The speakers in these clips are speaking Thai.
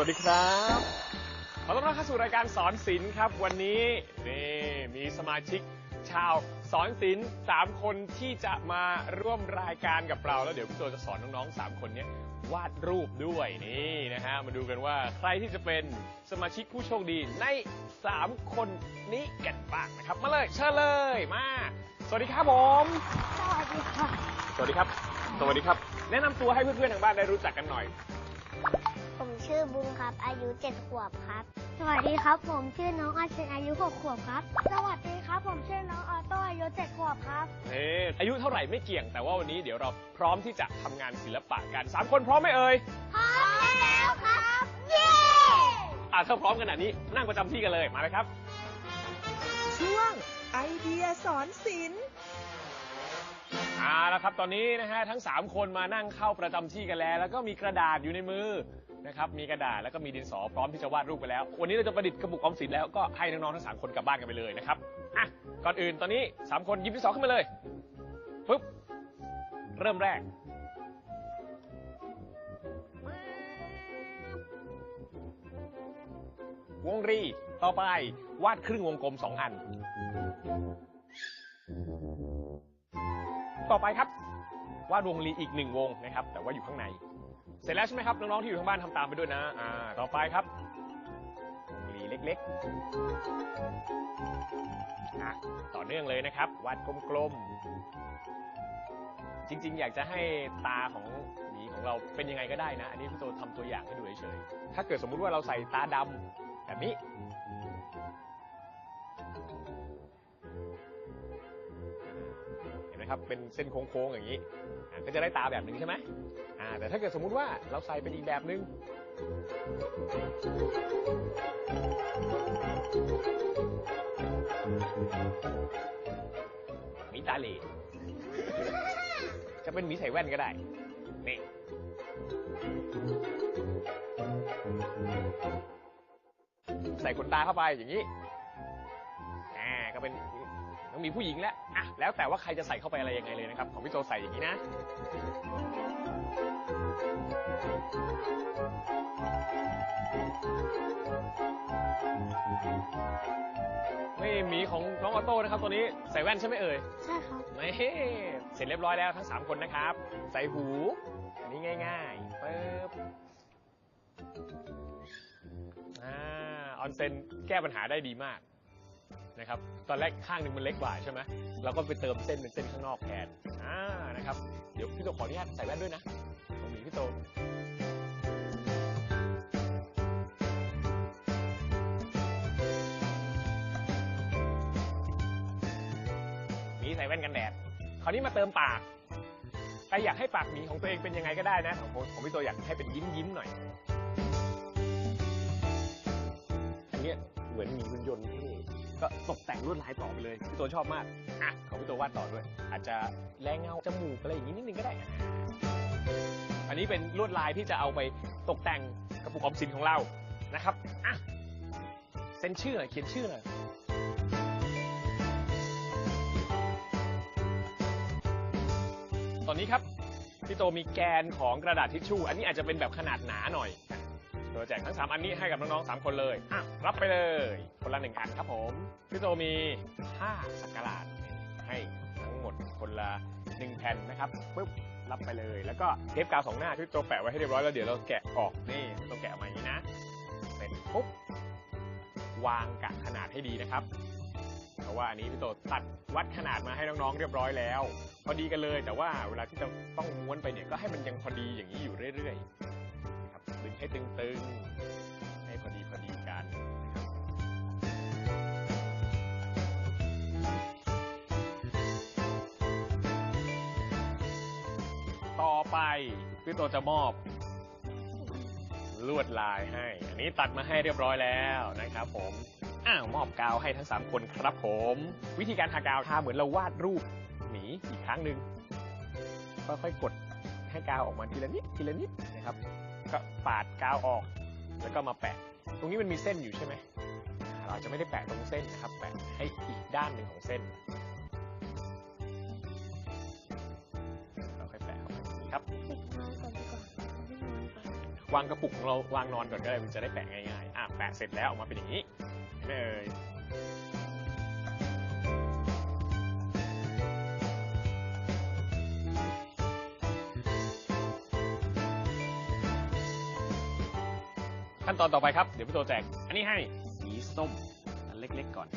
วัสดีครับขอต้อนรับเข้าสู่รายการสอนศิลป์ครับ วันนี้นี่มีสมาชิกชาวสอนศิลป์สามคนที่จะมาร่วมรายการกับเรา แล้วเดี๋ยวพี่ตัวจะสอนน้องๆสามคนเนี้ยวาดรูปด้วยนี่นะฮะมาดูกันว่าใครที่จะเป็นสมาชิกผู้โชคดีในสามคนนี้กันบ้างนะครับ มาเลยเชิญเลยมาสวัสดีครับผม สวัสดีค่ะ สวัสดีครับ สวัสดีครับ แนะนำตัวให้เพื่อนๆทางบ้านได้รู้จักกันหน่อย ผมชื่อบุ้งครับ อายุเจ็ดขวบครับ สวัสดีครับ ผมชื่อน้องอาเชนอายุหกขวบครับ สวัสดีครับ ผมชื่อน้องออโต้อายุเจ็ดขวบครับเอออายุเท่าไหร่ไม่เกี่ยง แต่ว่าวันนี้เดี๋ยวเราพร้อมที่จะทำงานศิลปะกันสามคนพร้อมไหมเอ่ย พร้อมแล้วครับเย้อะถ้าพร้อมขนาดนี้นั่งประจำที่กันเลยมาเลยครับ ช่วงไอเดียสอนศิลป์เอาละครับตอนนี้นะฮะทั้ง 3 คนมานั่งเข้าประจำที่กันแล้ว แล้วก็มีกระดาษอยู่ในมือ นะครับมีกระดาษแล้วก็มีดินสอพร้อมที่จะวาดรูปไปแล้ว วันนี้เราจะประดิษฐ์กระปุกออมสินแล้วก็ให้น้องๆทั้งสามคนกลับบ้านกันไปเลยนะครับอะก่อนอื่นตอนนี้สามคนหยิบดินสอขึ้นมาเลยปุ๊บเริ่มแรกวงรี ต่อไปวาดครึ่งวงกลมสองอัน ต่อไปครับ วาดวงรีอีกหนึ่งวงนะครับ แต่ว่าอยู่ข้างใน เสร็จแล้วใช่ไหมครับ น้อง ๆ ที่อยู่ทางบ้านทำตามไปด้วยนะ อ่า ต่อไปครับวงรีเล็กๆอะต่อเนื่องเลยนะครับ วาดกลมๆ จริง ๆ อยากจะให้ตาของหมีของเราเป็นยังไงก็ได้นะ อันนี้พี่โตทำตัวอย่างให้ดูเฉยๆ ถ้าเกิดสมมุติว่าเราใส่ตาดำแบบนี้ เห็นไหมครับ เป็นเส้นโค้งๆ อย่างนี้ ก็จะได้ตาแบบหนึ่งใช่ไหม แต่ถ้าเกิดสมมุติว่าเราใส่เป็นอีกแบบนึงมีตาเล่จะเป็นหมีใส่แว่นก็ได้ นี่ ใส่ขนตาเข้าไปอย่างนี้อ่าก็เป็นต้องมีผู้หญิงแล้วอะแล้วแต่ว่าใครจะใส่เข้าไปอะไรยังไงเลยนะครับ ของพี่โจใส่อย่างนี้นะ นี่หมีของน้องออโต้นะครับตัวนี้ใส่แว่นใช่ไหมเอ่ยใช่ครับนี่เสร็จเรียบร้อยแล้วทั้ง 3 คนนะครับ ใส่หูอันนี้ง่ายๆปึ๊บอ่าออนเซนแก้ปัญหาได้ดีมากนะครับ ตอนแรกข้างหนึ่งมันเล็กกว่าใช่ไหมเราก็ไปเติมเส้นเป็นเส้นข้างนอกแทนอ่านะครับ เดี๋ยวพี่โตขออนุญาตใส่แว่นด้วยนะตรงนี้ พี่โตหมีใส่แว่นกันแดดคราวนี้มาเติมปากใครอยากให้ปากหมีของตัวเองเป็นยังไงก็ได้นะของผมของพี่ตัวอยากให้เป็นยิ้มยิ้มๆหน่อย อันเนี้ยเหมือนหมีหุ่นยนต์ที่ก็ตกแต่งลวดลายต่อไปเลยพี่ตัวชอบมากอะของพี่ตัววาดต่อด้วย อาจจะแรงเงาจมูกอะไรอย่างนี้นิดนึงก็ได้ อันนี้เป็นลวดลายที่จะเอาไปตกแต่งกระปุกออมสินของเรานะครับอะเซ็นชื่อหน่อยเขียนชื่อหน่อยตอนนี้ครับพี่โตมีแกนของกระดาษทิชชู่ อันนี้อาจจะเป็นแบบขนาดหนาหน่อยโดยแจกทั้ง 3 อันนี้ให้กับน้องๆ3คนเลยอะรับไปเลย คนละหนึ่งอันครับผม พี่โตมีผ้าสักการะให้ ดคนละหนึ่งแผ่นนะครับปุ๊บรับไปเลย แล้วก็เทปกาวสองหน้าที่พี่โตแปะไว้ให้เรียบร้อยแล้วเดี๋ยวเราแกะออกนี่ต้องแกะออกมาอย่างนี้นะเสร็จปุ๊บวางกะขนาดให้ดีนะครับเพราะว่าอันนี้พี่โตตัดวัดขนาดมาให้น้องๆเรียบร้อยแล้ว พอดีกันเลย แต่ว่าเวลาที่จะต้องม้วนไปเนี่ยก็ให้มันยังพอดีอย่างนี้อยู่เรื่อยๆนะครับดึงให้ตึงๆ ไปพี่โตจะมอบ ลวดลายให้ อันนี้ตัดมาให้เรียบร้อยแล้วนะครับผมอ้าวมอบกาวให้ทั้ง 3 คนครับผม วิธีการทากาวทาเหมือนเราวาดรูปหมีอีกครั้งหนึ่งค่อยๆกดให้กาวออกมาทีละนิดทีละนิดนะครับ ก็ปาดกาวออก แล้วก็มาแปะ ตรงนี้มันมีเส้นอยู่ใช่ไหมเราจะไม่ได้แปะตรงเส้นนะครับ แปะให้อีกด้านหนึ่งของเส้น วางกระปุกของเราวางนอนก่อนก็ได้มันจะได้แปะง่ายๆอะแปะเสร็จแล้วออกมาเป็นอย่างนี้เห็นไหมเอ่ยขั้นตอนต่อไปครับ เดี๋ยวพี่โตแจก อันนี้ให้สีส้มอันเล็กๆก่อน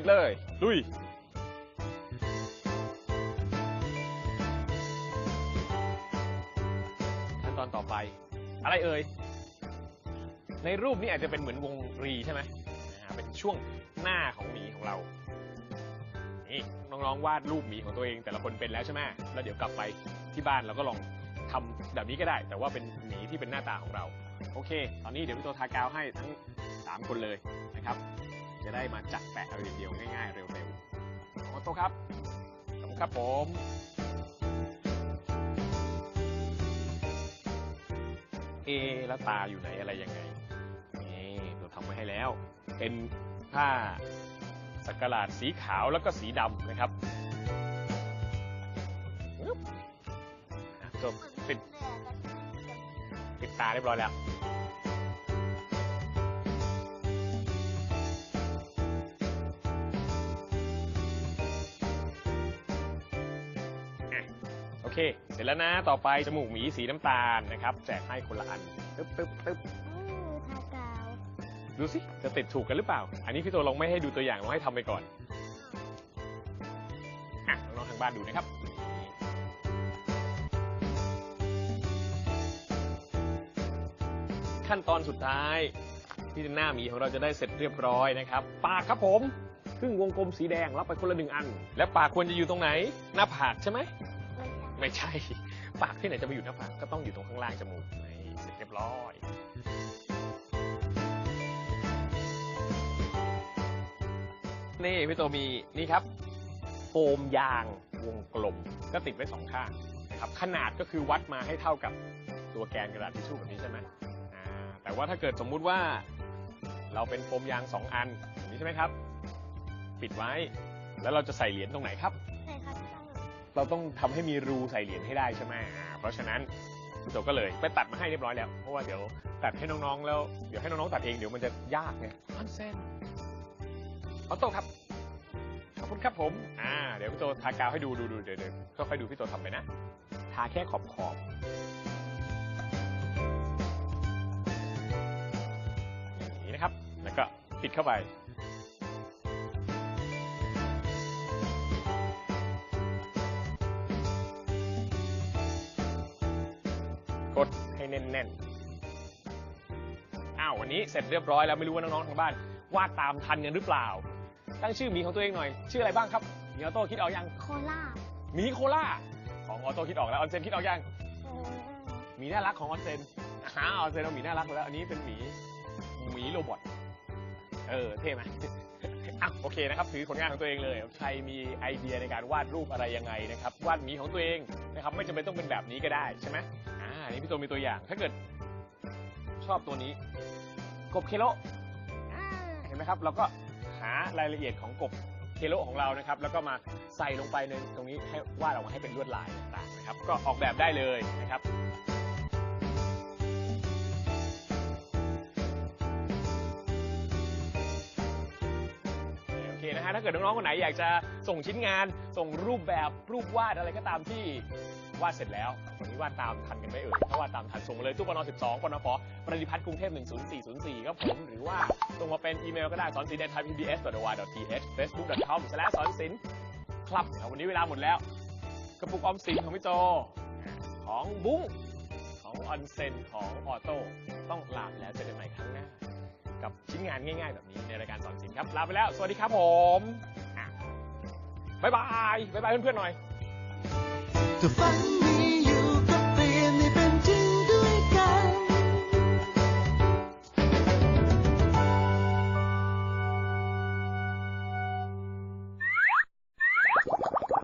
ิดเลย ลุยขั้นตอนต่อไป อะไรเอ่ย ในรูปนี้อาจจะเป็นเหมือนวงรีใช่ไหมเป็นช่วงหน้าของหมีของเรา นี่น้องๆวาดรูปหมีของตัวเองแต่ละคนเป็นแล้วใช่ไหมแล้วเดี๋ยวกลับไปที่บ้านเราก็ลองทำแบบนี้ก็ได้ แต่ว่าเป็นหมีที่เป็นหน้าตาของเรา โอเค ตอนนี้เดี๋ยวพี่โตทากาวให้ทั้ง 3 คนเลยนะครับ จะได้มาจัดแปะเอาอย่างเดียวง่ายๆ เร็วๆขอโตครับขอบคุณครับผมเอแล้วตาอยู่ไหนอะไรยังไงนี่เราทำไว้ให้แล้ว เป็นผ้าสักกะหลาดสีขาวแล้วก็สีดำนะครับปึ๊บอะจบปิดปิดตาเรียบร้อยแล้ว เคเสร็จแล้วนะต่อไปจมูกหมีสีน้ำตาลนะครับ แจกให้คนละอันตึ๊บตึ๊บตึ๊บอู้ทากาวดูสิจะติดถูกกันหรือเปล่า อันนี้พี่ตัวลองไม่ให้ดูตัวอย่างลองให้ทำไปก่อนอะน้องๆทางบ้านดูนะครับขั้นตอนสุดท้ายที่หน้าหมีของเราจะได้เสร็จเรียบร้อยนะครับ ปากครับผมครึ่งวงกลมสีแดงรับไปคนละหนึ่งอัน และปากควรจะอยู่ตรงไหน หน้าผากใช่ไหม ไม่ใช่ ปากที่ไหนจะไปอยู่หน้าผากก็ต้องอยู่ตรงข้างล่างจมูกนี่เสร็จเรียบร้อยนี่พี่โตมีนี่ครับ โฟมยางวงกลมก็ติดไว้สองข้างนะครับขนาดก็คือวัดมาให้เท่ากับตัวแกนกระดาษทิชชู่แบบนี้ใช่ไหมแต่ว่าถ้าเกิดสมมุติว่าเราเป็นโฟมยางสองอันอย่างนี้ใช่ไหมครับ ปิดไว้แล้วเราจะใส่เหรียญตรงไหนครับ เราต้องทำให้มีรูใส่เหรียญให้ได้ใช่ไหมอ่าเพราะฉะนั้นพี่โตก็เลยไปตัดมาให้เรียบร้อยแล้ว เพราะว่าเดี๋ยวตัดให้น้องๆ แล้ว เดี๋ยวให้น้องๆ ตัดเองเดี๋ยวมันจะยากไงอันเส้นขอโตครับ ขอบคุณครับผม อ่า เดี๋ยวพี่โตทากาวให้ดูดูดูเดี๋ยวเดี๋ยวค่อยๆดูพี่โตทำไปนะ ทาแค่ขอบขอบอย่างนี้นะครับ แล้วก็ปิดเข้าไป แน่นๆ อ้าววันนี้เสร็จเรียบร้อยแล้วไม่รู้ว่าน้องๆทางบ้านวาดตามทันกันหรือเปล่า ตั้งชื่อหมีของตัวเองหน่อย ชื่ออะไรบ้างครับหมีออโต้คิดออกยังโคราชหมีโคล่าของออโต้คิดออกแล้วออนเซนคิดออกยังโอ้หมีน่ารักของออนเซนอ่าออนเซนเอาหมีน่ารักไปแล้วอันนี้เป็นหมีหมีโรบอทเออเท่ไหมอะโอเคนะครับถือผลงานของตัวเองเลย ใครมีไอเดียในการวาดรูปอะไรยังไงนะครับ วาดหมีของตัวเองนะครับ ไม่จำเป็นต้องเป็นแบบนี้ก็ได้ใช่ไหมอ่าอั นนี้พี่ตัวมีตัวอย่าง ถ้าเกิดชอบตัวนี้ กบเคโลอ่าเห็นไหมครับ เราก็หารายละเอียดของกบเคโลของเรานะครับ แล้วก็มาใส่ลงไปในตรงนี้ให้วาดออกมาให้เป็นลวดลายต่างๆนะครับ ก็ออกแบบได้เลยนะครับโอเคนะฮะถ้าเกิดน้องๆคนไหนอยากจะส่งชิ้นงาน ส่งรูปแบบรูปวาดอะไรก็ตามที่ วาดเสร็จแล้ววันนี้วาดตามทันกันไหมเอ่ยถ้าวาดตามทันส่งมาเลยตู้ปน12ปนฟปฏิพัฒน์กรุงเทพ10404ครับผมหรือว่าส่งมาเป็นอีเมลก็ได้สอนศิลป์ thaiPBS.or.th facebook.com สอนศิลป์ครับวันนี้เวลาหมดแล้ว กระปุกออมสินของพี่โจของบุ้งของออนเซนของออโต้ต้องลาไปแล้วเจอกันใหม่ครั้งหน้ากับชิ้นงานง่าย ๆ แบบนี้ในรายการสอนศิลป์ครับลาไปแล้ว สวัสดีครับผม บ๊ายบาย บ๊ายบายเพื่อนๆหน่อย ถ้าฝันมีอยู่